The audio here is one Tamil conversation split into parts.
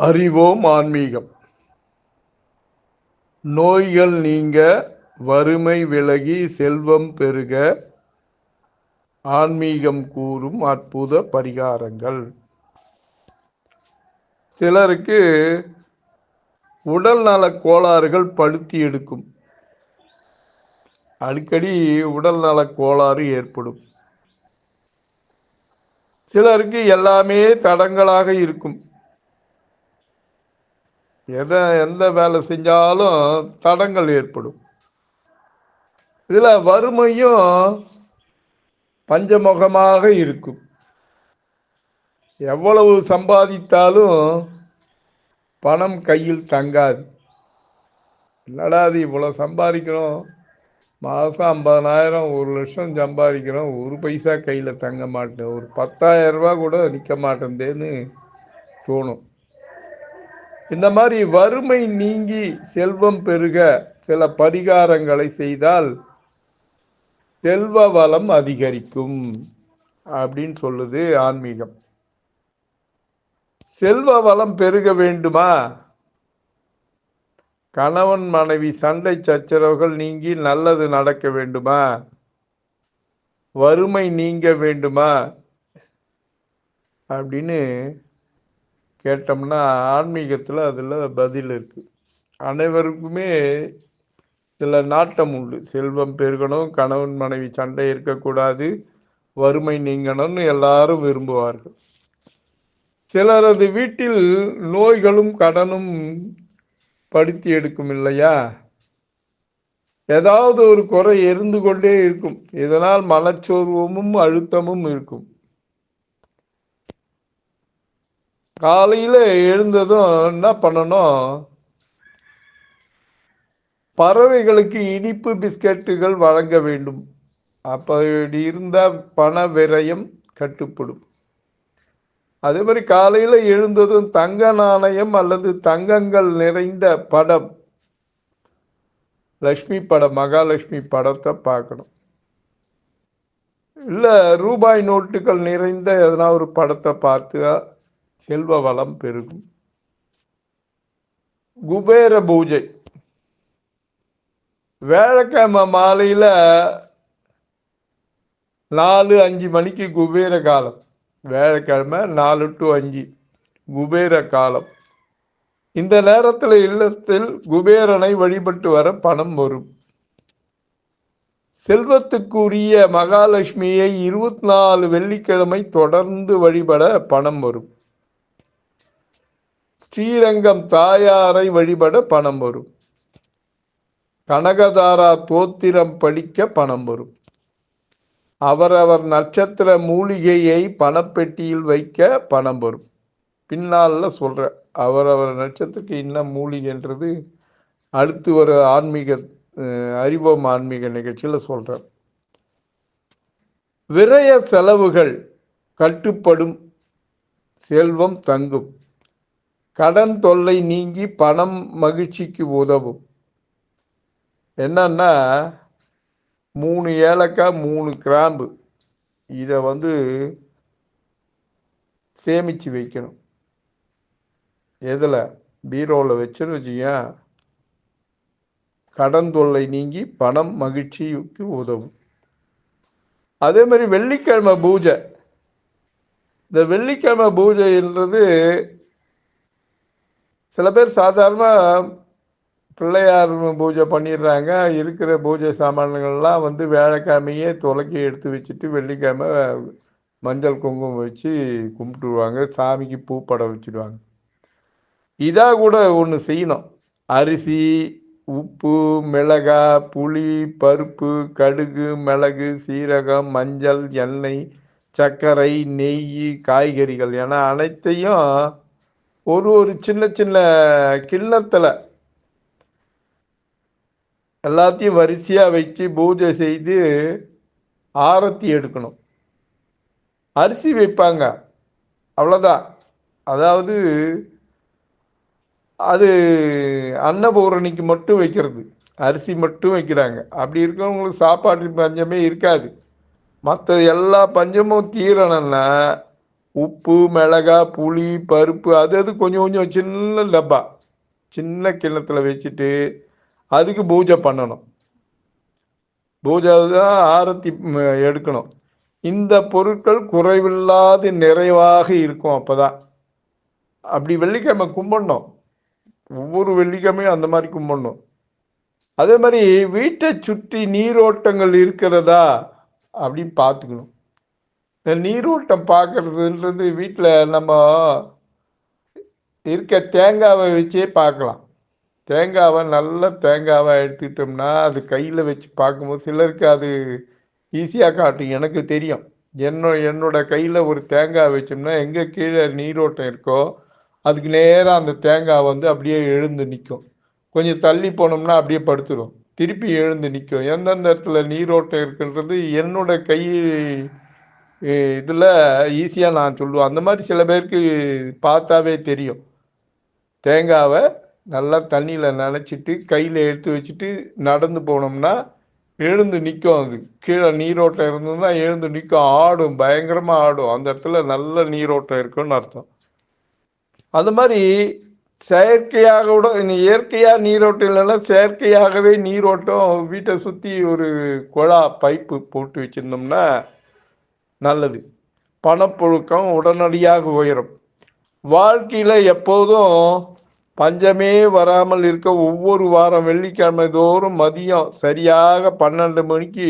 அறிவோம் ஆன்மீகம். நோய்கள் நீங்க வறுமை விலகி செல்வம் பெருக ஆன்மீகம் கூறும் அற்புத பரிகாரங்கள். சிலருக்கு உடல் நல கோளாறுகள் படுத்தி எடுக்கும். அடிக்கடி உடல் நல கோளாறு ஏற்படும். சிலருக்கு எல்லாமே தடங்களாக இருக்கும். எதை எந்த வேலை செஞ்சாலும் தடங்கள் ஏற்படும். இதில் வறுமையும் பஞ்சமுகமாக இருக்கும். எவ்வளவு சம்பாதித்தாலும் பணம் கையில் தங்காது. என்னடா அது இவ்வளோ சம்பாதிக்கிறோம்? மாதம் ஐம்பதனாயிரம் ஒரு லட்சம் சம்பாதிக்கிறோம். ஒரு பைசா கையில் தங்க மாட்டேன். ஒரு பத்தாயிரம் ரூபா கூட நிற்க மாட்டேந்தேன்னு தோணும். இந்த மாதிரி வறுமை நீங்கி செல்வம் பெருக சில பரிகாரங்களை செய்தால் செல்வ வளம் அதிகரிக்கும் அப்படின்னு சொல்லுது ஆன்மீகம். செல்வ வளம் பெருக வேண்டுமா? கணவன் மனைவி சண்டை சச்சரவுகள் நீங்கி நல்லது நடக்க வேண்டுமா? வறுமை நீங்க வேண்டுமா? அப்படின்னு கேட்டோம்னா ஆன்மீகத்தில் அதில் பதில் இருக்குது அனைவருக்குமே சில நாட்டம் உண்டு. செல்வம் பெருகணும் கணவன் மனைவி சண்டை இருக்கக்கூடாது வறுமை நீங்கணும்னு எல்லாரும் விரும்புவார்கள். சிலரது வீட்டில் நோய்களும் கடனும் படுத்தி எடுக்கும் இல்லையா? ஏதாவது ஒரு குறை எரிந்து கொண்டே இருக்கும். இதனால் மனச்சோர்வமும் அழுத்தமும் இருக்கும். காலையில எழுந்ததும் என்ன பண்ணணும்? பறவைகளுக்கு இனிப்பு பிஸ்கட்டுகள் வழங்க வேண்டும். அப்படி இருந்தால் பண விரயம் கட்டுப்படும். அதே மாதிரி காலையில் எழுந்ததும் தங்க நாணயம் அல்லது தங்கங்கள் நிறைந்த படம் லக்ஷ்மி படம் மகாலட்சுமி படத்தை பார்க்கணும். இல்லை ரூபாய் நோட்டுகள் நிறைந்த எதனா ஒரு படத்தை பார்த்து செல்வ வளம் பெருகும். குபேர பூஜை. வேலைக்கிழமை மாலையில் நாலு அஞ்சு மணிக்கு குபேர காலம். வேலைக்கிழமை நாலு டு அஞ்சு குபேர காலம். இந்த நேரத்தில் இல்லத்தில் குபேரனை வழிபட்டு வர பணம் வரும். செல்வத்துக்குரிய மகாலட்சுமியை இருபத்தி நாலு வெள்ளிக்கிழமை தொடர்ந்து வழிபட பணம் வரும். ஸ்ரீரங்கம் தாயாரை வழிபட பணம் வரும். கனகதாரா தோத்திரம் படிக்க பணம் வரும். அவரவர் நட்சத்திர மூலிகையை பணப்பெட்டியில் வைக்க பணம் வரும். பின்னால் சொல்ற அவரவர் நட்சத்திரத்துக்கு என்ன மூலிகைன்றது அடுத்து ஒரு ஆன்மீக அறிவோம் ஆன்மீக நிகழ்ச்சியில் சொல்கிறேன் விரய செலவுகள் கட்டுப்படும் செல்வம் தங்கும். கடன் தொல்லை நீங்கி பணம் மகிழ்ச்சிக்கு உதவும். என்னன்னா மூணு ஏலக்காய் மூணு கிராம்பு. இதை வந்து சேமித்து வைக்கணும். எதில்? பீரோவில் வச்சுன்னு வச்சுக்கேன் கடன் தொல்லை நீங்கி பணம் மகிழ்ச்சிக்கு உதவும். அதே மாதிரி வெள்ளிக்கிழமை பூஜை. இந்த வெள்ளிக்கிழமை பூஜைன்றது சில பேர் சாதாரணமாக பிள்ளையார் பூஜை பண்ணிடுறாங்க. இருக்கிற பூஜை சாமான்கள்லாம் வந்து வேலைக்கிழமையே துலக்கி எடுத்து வச்சுட்டு வெள்ளிக்கிழமை மஞ்சள் குங்குமம் வச்சு கும்பிட்டுருவாங்க. சாமிக்கு பூப்படம் வச்சுடுவாங்க. இதாக கூட ஒன்று செய்யணும். அரிசி உப்பு மிளகா புளி பருப்பு கடுகு மிளகு சீரகம் மஞ்சள் எண்ணெய் சர்க்கரை நெய் காய்கறிகள். என அனைத்தையும் ஒரு ஒரு சின்ன சின்ன கிண்ணத்தில் எல்லாத்தையும் வரிசையாக வச்சு பூஜை செய்து ஆரத்தி எடுக்கணும். அரிசி வைப்பாங்க. அவ்வளோதான் அதாவது அது அன்னபூரணிக்கு மட்டும் வைக்கிறது. அரிசி மட்டும் வைக்கிறாங்க. அப்படி இருக்கிறவங்களுக்கு சாப்பாட்டு பஞ்சமே இருக்காது. மற்ற எல்லா பஞ்சமும் தீரணும்னா உப்பு மிளகா புளி பருப்பு அது அது கொஞ்சம் கொஞ்சம் சின்ன டப்பா. சின்ன கிண்ணத்தில் வச்சுட்டு அதுக்கு பூஜை பண்ணணும். பூஜை தான் ஆரத்தி எடுக்கணும். இந்த பொருட்கள் குறைவில்லாது நிறைவாக இருக்கும் அப்போதான். அப்படி வெள்ளிக்கிழமை கும்பிடணும். ஒவ்வொரு வெள்ளிக்கிழமையும் அந்த மாதிரி கும்பிடணும். அதே மாதிரி வீட்டை சுற்றி நீரோட்டங்கள் இருக்கிறதா அப்படின்னு பார்த்துக்கணும். இந்த நீரோட்டம் பார்க்கறதுன்றது வீட்டில் நம்ம இருக்க தேங்காவை வச்சே பார்க்கலாம். தேங்காவை நல்ல தேங்காவை எடுத்துக்கிட்டோம்னா அது கையில் வச்சு பார்க்கும்போது சிலருக்கு அது ஈஸியாக காட்டும். எனக்கு தெரியும். என்னோ என்னோட கையில் ஒரு தேங்காய் வச்சோம்னா எங்கே கீழே நீரோட்டம் இருக்கோ அதுக்கு நேராக அந்த தேங்காய் வந்து அப்படியே எழுந்து நிற்கும் கொஞ்சம் தள்ளி போனோம்னா அப்படியே படுத்துடும் திருப்பி எழுந்து நிற்கும் எந்தெந்த இடத்துல நீரோட்டம் இருக்குன்றது என்னோட கை இதில் ஈஸியாக நான் சொல்லுவேன். அந்த மாதிரி சில பேருக்கு பார்த்தாவே தெரியும். தேங்காவை நல்லா தண்ணியில் நனைச்சிட்டு கையில் எடுத்து வச்சுட்டு நடந்து போனோம்னா எழுந்து நிற்கும் அது. கீழே நீரோட்டம் இருந்ததுன்னா எழுந்து நிற்கும் ஆடும் பயங்கரமாக ஆடும். அந்த இடத்துல நல்ல நீரோட்டம் இருக்குன்னு அர்த்தம். அது மாதிரி செயற்கையாக கூட இயற்கையாக நீரோட்டம் இல்லைன்னா செயற்கையாகவே நீரோட்டம் வீட்டை சுற்றி ஒரு குழா பைப்பு போட்டு வச்சுருந்தோம்னா நல்லது. பணப்புழுக்கம் உடனடியாக உயரும். வாழ்க்கையில் எப்போதும் பஞ்சமே வராமல் இருக்க ஒவ்வொரு வாரம் வெள்ளிக்கிழமை தோறும் மதியம் சரியாக பன்னெண்டு மணிக்கு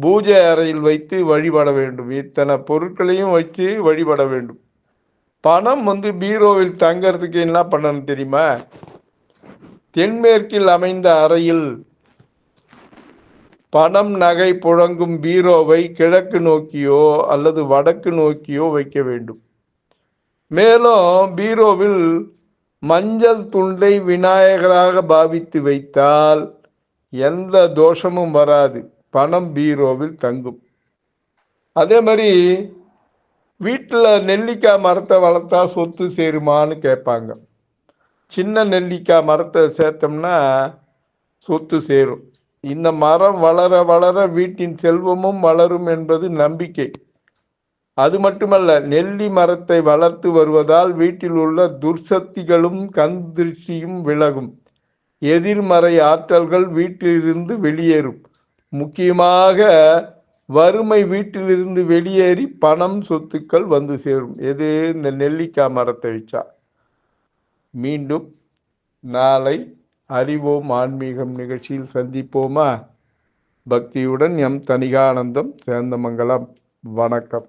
பூஜை அறையில் வைத்து வழிபட வேண்டும். இத்தனை பொருட்களையும் வைத்து வழிபட வேண்டும். பணம் வந்து பீரோவில் தங்கிறதுக்கு என்ன பண்ணணும் தெரியுமா? தென்மேற்கில் அமைந்த அறையில் பணம் நகை புழங்கும் பீரோவை கிழக்கு நோக்கியோ அல்லது வடக்கு நோக்கியோ வைக்க வேண்டும். மேலும் பீரோவில் மஞ்சள் துண்டை விநாயகராக பாவித்து வைத்தால் எந்த தோஷமும் வராது. பணம் பீரோவில் தங்கும். அதே மாதிரி வீட்டில் நெல்லிக்காய் மரத்தை வளர்த்தா சொத்து சேருமான்னு கேட்பாங்க. சின்ன நெல்லிக்காய் மரத்தை சேர்த்தோம்னா சொத்து சேரும். இந்த மரம் வளர வளர வீட்டின் செல்வமும் வளரும் என்பது நம்பிக்கை. அது மட்டுமல்ல நெல்லி மரத்தை வளர்த்து வருவதால் வீட்டில் உள்ள துர்சக்திகளும் கந்திருஷ்டியும் விலகும். எதிர்மறை ஆற்றல்கள் வீட்டிலிருந்து வெளியேறும். முக்கியமாக வறுமை வீட்டிலிருந்து வெளியேறி பணம் சொத்துக்கள் வந்து சேரும். எது? இந்த நெல்லிக்காய் மரத்தை வச்சா. மீண்டும் நாளை அறிவோம் ஆன்மீகம் நிகழ்ச்சியில் சந்திப்போமா? பக்தியுடன் எம் தனிகானந்தம் சேந்தமங்கலம். வணக்கம்.